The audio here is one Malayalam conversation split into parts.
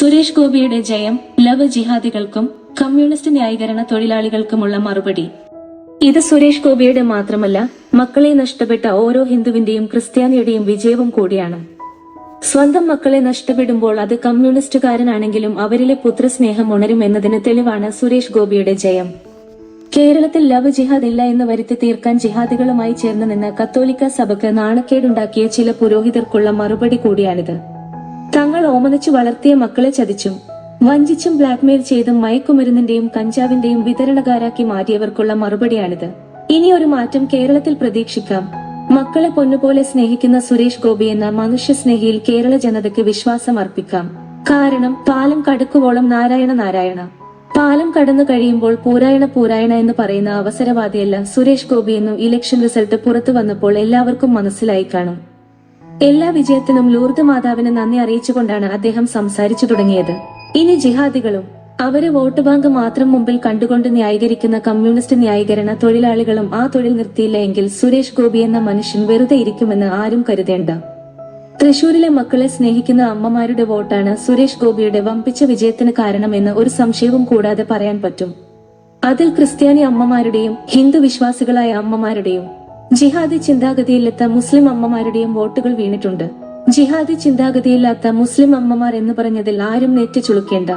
സുരേഷ് ഗോപിയുടെ ജയം ലവ് ജിഹാദികൾക്കും കമ്മ്യൂണിസ്റ്റ് ന്യായീകരണ തൊഴിലാളികൾക്കുമുള്ള മറുപടി. ഇത് സുരേഷ് ഗോപിയുടെ മാത്രമല്ല മക്കളെ നഷ്ടപ്പെട്ട ഓരോ ഹിന്ദുവിന്റെയും ക്രിസ്ത്യാനിയുടെയും വിജയവും കൂടിയാണ്. സ്വന്തം മക്കളെ നഷ്ടപ്പെടുമ്പോൾ അത് കമ്മ്യൂണിസ്റ്റുകാരനാണെങ്കിലും അവരിലെ പുത്രസ്നേഹം ഉണരും എന്നതിന് തെളിവാണ് സുരേഷ് ഗോപിയുടെ ജയം. കേരളത്തിൽ ലവ് ജിഹാദ് ഇല്ല എന്ന് വരുത്തി തീർക്കാൻ ജിഹാദികളുമായി ചേർന്ന് നിന്ന് കത്തോലിക്ക സഭയ്ക്ക് നാണക്കേടുണ്ടാക്കിയ ചില പുരോഹിതർക്കുള്ള മറുപടി കൂടിയാണിത്. തങ്ങൾ ഓമനിച്ചു വളർത്തിയ മക്കളെ ചതിച്ചും വഞ്ചിച്ചും ബ്ലാക്ക്മെയിൽ ചെയ്തും മയക്കുമരുന്നിന്റെയും കഞ്ചാവിന്റെയും വിതരണകാരാക്കി മാറ്റിയവർക്കുള്ള മറുപടിയാണിത്. ഇനി ഒരു മാറ്റം കേരളത്തിൽ പ്രതീക്ഷിക്കാം. മക്കളെ പൊന്നുപോലെ സ്നേഹിക്കുന്ന സുരേഷ് ഗോപി എന്ന മനുഷ്യ സ്നേഹിയിൽ കേരള ജനതയ്ക്ക് വിശ്വാസം അർപ്പിക്കാം. കാരണം പാലം കടുക്കുവോളം നാരായണ നാരായണ. പാലം കടന്നു കഴിയുമ്പോൾ പൂരായണ പൂരായണ എന്ന് പറയുന്ന അവസരവാദിയല്ല സുരേഷ് ഗോപി എന്നു ഇലക്ഷൻ റിസൾട്ട് പുറത്തു വന്നപ്പോൾ എല്ലാവർക്കും മനസ്സിലായി കാണും. എല്ലാ വിജയത്തിനും ലൂർദ് മാതാവിന് നന്ദി അറിയിച്ചുകൊണ്ടാണ് അദ്ദേഹം സംസാരിച്ചു തുടങ്ങിയത്. ഇനി ജിഹാദികളും അവരെ വോട്ട് ബാങ്ക് മാത്രം മുമ്പിൽ കണ്ടുകൊണ്ട് ന്യായീകരിക്കുന്ന കമ്മ്യൂണിസ്റ്റ് ന്യായീകരണ തൊഴിലാളികളും ആ തൊഴിൽ നിർത്തിയില്ല എങ്കിൽ സുരേഷ് ഗോപി എന്ന മനുഷ്യൻ വെറുതെ ഇരിക്കുമെന്ന് ആരും കരുതേണ്ട. തൃശൂരിലെ മക്കളെ സ്നേഹിക്കുന്ന അമ്മമാരുടെ വോട്ടാണ് സുരേഷ് ഗോപിയുടെ വമ്പിച്ച വിജയത്തിന് കാരണമെന്ന് ഒരു സംശയവും കൂടാതെ പറയാൻ പറ്റും. അതിൽ ക്രിസ്ത്യാനി അമ്മമാരുടെയും ഹിന്ദു വിശ്വാസികളായ അമ്മമാരുടെയും ജിഹാദി ചിന്താഗതിയിലെത്ത മുസ്ലിം അമ്മമാരുടെയും വോട്ടുകൾ വീണിട്ടുണ്ട്. ജിഹാദി ചിന്താഗതിയില്ലാത്ത മുസ്ലിം അമ്മമാർ എന്ന് പറഞ്ഞതിൽ ആരും നെറ്റ് ചുളുക്കേണ്ട.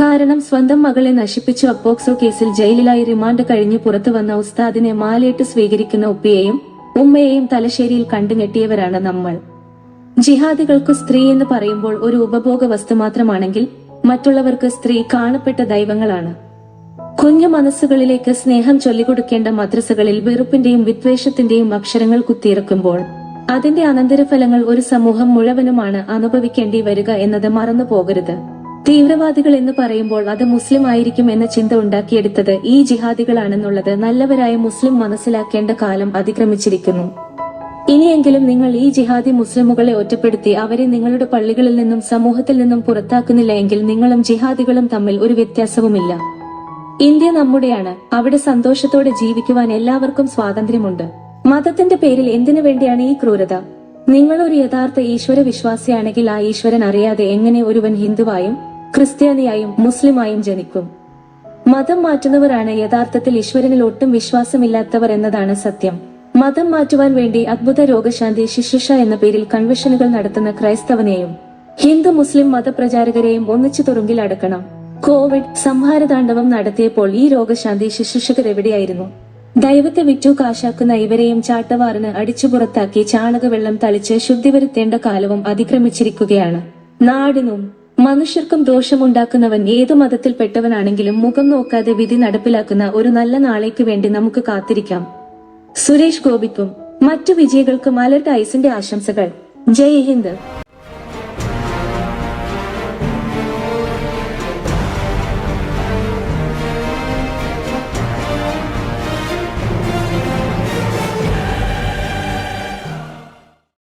കാരണം സ്വന്തം മകളെ നശിപ്പിച്ചു അപ്പോക്സോ കേസിൽ ജയിലിലായി റിമാൻഡ് കഴിഞ്ഞ് പുറത്തു വന്ന ഉസ്താദിനെ മാലയിട്ട് സ്വീകരിക്കുന്ന ഉപ്പിയെയും ഉമ്മയെയും തലശ്ശേരിയിൽ കണ്ടു ഞെട്ടിയവരാണ് നമ്മൾ. ജിഹാദികൾക്ക് സ്ത്രീ എന്ന് പറയുമ്പോൾ ഒരു ഉപഭോഗ വസ്തു മാത്രമാണെങ്കിൽ മറ്റുള്ളവർക്ക് സ്ത്രീ കാണപ്പെട്ട ദൈവങ്ങളാണ്. കുഞ്ഞു മനസ്സുകളിലേക്ക് സ്നേഹം ചൊല്ലിക്കൊടുക്കേണ്ട മദ്രസകളിൽ വെറുപ്പിന്റെയും വിദ്വേഷത്തിന്റെയും അക്ഷരങ്ങൾ കുത്തിയിറക്കുമ്പോൾ അതിന്റെ അനന്തരഫലങ്ങൾ ഒരു സമൂഹം മുഴുവനുമാണ് അനുഭവിക്കേണ്ടി വരിക എന്നത് മറന്നു പോകരുത്. തീവ്രവാദികൾ എന്ന് പറയുമ്പോൾ അത് മുസ്ലിം ആയിരിക്കും എന്ന ചിന്ത ഉണ്ടാക്കിയെടുത്തത് ഈ ജിഹാദികളാണെന്നുള്ളത് നല്ലവരായ മുസ്ലിം മനസ്സിലാക്കേണ്ട കാലം അതിക്രമിച്ചിരിക്കുന്നു. ഇനിയെങ്കിലും നിങ്ങൾ ഈ ജിഹാദി മുസ്ലിമുകളെ ഒറ്റപ്പെടുത്തി അവരെ നിങ്ങളുടെ പള്ളികളിൽ നിന്നും സമൂഹത്തിൽ നിന്നും പുറത്താക്കുന്നില്ല എങ്കിൽ നിങ്ങളും ജിഹാദികളും തമ്മിൽ ഒരു വ്യത്യാസവുമില്ല. ഇന്ത്യ നമ്മുടെയാണ്. അവിടെ സന്തോഷത്തോടെ ജീവിക്കുവാൻ എല്ലാവർക്കും സ്വാതന്ത്ര്യമുണ്ട്. മതത്തിന്റെ പേരിൽ എന്തിനു വേണ്ടിയാണ് ഈ ക്രൂരത? നിങ്ങൾ ഒരു യഥാർത്ഥ ഈശ്വര വിശ്വാസിയാണെങ്കിൽ ആ ഈശ്വരൻ അറിയാതെ എങ്ങനെ ഒരുവൻ ഹിന്ദുവായും ക്രിസ്ത്യാനിയായും മുസ്ലിമായും ജനിക്കും? മതം മാറ്റുന്നവരാണ് യഥാർത്ഥത്തിൽ ഈശ്വരനിൽ ഒട്ടും വിശ്വാസമില്ലാത്തവർ എന്നതാണ് സത്യം. മതം മാറ്റുവാൻ വേണ്ടി അത്ഭുത രോഗശാന്തി ശുശ്രൂഷ എന്ന പേരിൽ കൺവെൻഷനുകൾ നടത്തുന്ന ക്രൈസ്തവനെയും ഹിന്ദു മുസ്ലിം മതപ്രചാരകരെയും ഒന്നിച്ചു തുറുങ്കിൽ അടക്കണം. കോവിഡ് സംഹാരതാണ്ഡവം നടത്തിയപ്പോൾ ഈ രോഗശാന്തി ശുശ്രൂഷകർ എവിടെയായിരുന്നു? ദൈവത്തെ വിറ്റു കാശാക്കുന്ന ഇവരെയും ചാട്ടവാറിന് അടിച്ചു പുറത്താക്കി ചാണകവെള്ളം തളിച്ച് ശുദ്ധി വരുത്തേണ്ട കാലവും അതിക്രമിച്ചിരിക്കുകയാണ്. നാടിനും മനുഷ്യർക്കും ദോഷമുണ്ടാക്കുന്നവൻ ഏതു മതത്തിൽപ്പെട്ടവനാണെങ്കിലും മുഖം നോക്കാതെ വിധി നടപ്പിലാക്കുന്ന ഒരു നല്ല നാളേക്ക് വേണ്ടി നമുക്ക് കാത്തിരിക്കാം. സുരേഷ് ഗോപിക്കും മറ്റു വിജയികൾക്കും അലർട്ട് ഐസിന്റെ ആശംസകൾ. ജയ് ഹിന്ദ്.